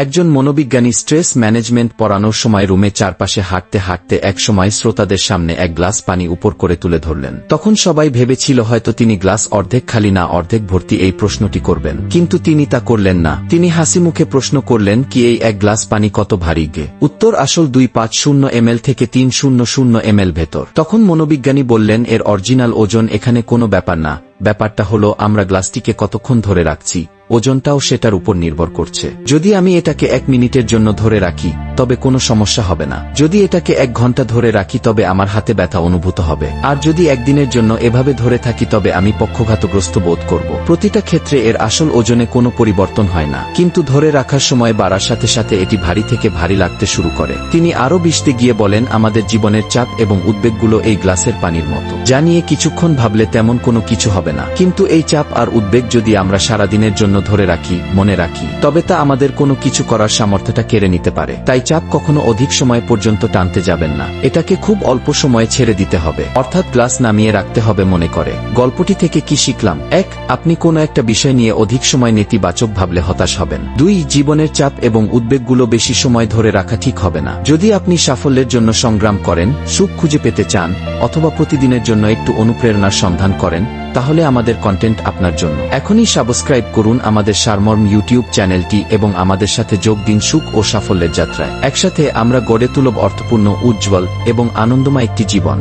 একজন মনোবিজ্ঞানী stress management পড়ানোর সময় রুমে চারপাশে হাঁটতে হাঁটতে এক সময় শ্রোতাদের সামনে এক গ্লাস পানি উপর করে তুলে ধরলেন। তখন সবাই ভেবেছিল হয়তো তিনি গ্লাস অর্ধেক খালি না অর্ধেক ভর্তি এই প্রশ্নটি করবেন। কিন্তু তিনি তা করলেন না। তিনি হাসি মুখে প্রশ্ন করলেন, কি এই এক গ্লাস পানি কত ভারী গে? উত্তর, আসল দুই পাঁচ শূন্য এমএল থেকে তিন শূন্য শূন্য এমএল ভেতর। তখন মনোবিজ্ঞানী বললেন, এর অরিজিনাল ওজন এখানে কোনো ব্যাপার না। ব্যাপারটা হলো, আমরা গ্লাসটিকে কতক্ষণ ধরে রাখছি? ওজনটাও সেটার উপর নির্ভর করছে। যদি আমি এটাকে এক মিনিটের জন্য ধরে রাখি তবে কোনো সমস্যা হবে না। যদি এটাকে এক ঘণ্টা ধরে রাখি তবে আমার হাতে ব্যথা অনুভূত হবে। আর যদি একদিনের জন্য এভাবে ধরে থাকি তবে আমি পক্ষঘাতগ্রস্ত বোধ করব। প্রতিটা ক্ষেত্রে এর আসল ওজনে কোনো পরিবর্তন হয় না। কিন্তু ধরে রাখার সময় বাড়ার সাথে সাথে এটি ভারী থেকে ভারী লাগতে শুরু করে। তিনি আরও বিশতে গিয়ে বলেন, আমাদের জীবনের চাপ এবং উদ্বেগগুলো এই গ্লাসের পানির মতো। জানিয়ে কিছুক্ষণ ভাবলে তেমন কোনো কিছু হবে না। কিন্তু এই চাপ আর উদ্বেগ যদি আমরা সারাদিনের জন্য ধরে রাখি, মনে রাখি, তবে তা আমাদের কোনো কিছু করার সামর্থ্যটা কেড়ে নিতে পারে। তাই চাপ কখনো অধিক সময় পর্যন্ত টানতে যাবেন না। এটাকে খুব অল্প সময়ে ছেড়ে দিতে হবে। অর্থাৎ গ্লাস নামিয়ে রাখতে হবে মনে করে। গল্পটি থেকে কি শিখলাম? এক, আপনি কোনো একটা বিষয় নিয়ে অধিক সময় নেতিবাচক ভাবলে হতাশ হবেন। দুই, জীবনের চাপ এবং উদ্বেগগুলো বেশি সময় ধরে রাখা ঠিক হবে না। যদি আপনি সাফল্যের জন্য সংগ্রাম করেন, সুখ খুঁজে পেতে চান, অথবা প্রতিদিনের জন্য একটু অনুপ্রেরণার সন্ধান করেন তাহলে আমাদের কন্টেন্ট আপনার জন্য। এখনই সাবস্ক্রাইব করুন আমাদের সারমর্ম ইউটিউব চ্যানেলটি এবং আমাদের সাথে যোগ দিন সুখ ও সাফল্যের যাত্রায়। একসাথে আমরা গড়ে তুলব অর্থপূর্ণ, উজ্জ্বল এবং আনন্দময় একটি জীবন।